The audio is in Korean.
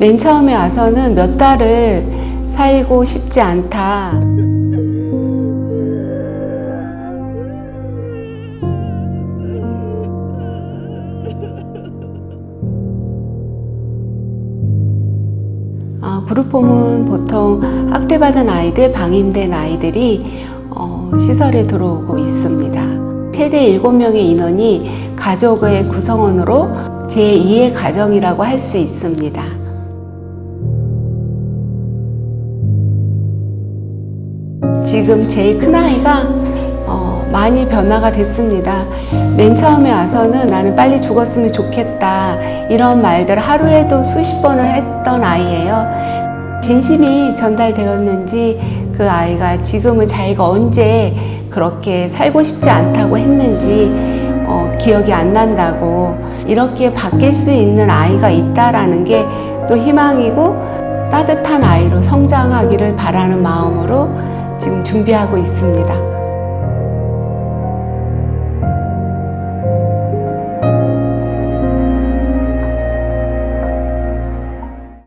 맨 처음에 와서는 몇 달을 살고 싶지 않다. 어, 그룹홈은 보통 학대받은 아이들, 방임된 아이들이 어, 시설에 들어오고 있습니다. 최대 7명의 인원이 가족의 구성원으로 제2의 가정이라고 할 수 있습니다. 지금 제일 큰 아이가 어, 많이 변화가 됐습니다. 맨 처음에 와서는 나는 빨리 죽었으면 좋겠다 이런 말들을 하루에도 수십 번을 했던 아이예요. 진심이 전달되었는지 그 아이가 지금은 자기가 언제 그렇게 살고 싶지 않다고 했는지 어, 기억이 안 난다고 이렇게 바뀔 수 있는 아이가 있다라는 게 또 희망이고 따뜻한 아이로 성장하기를 바라는 마음으로 지금 준비하고 있습니다.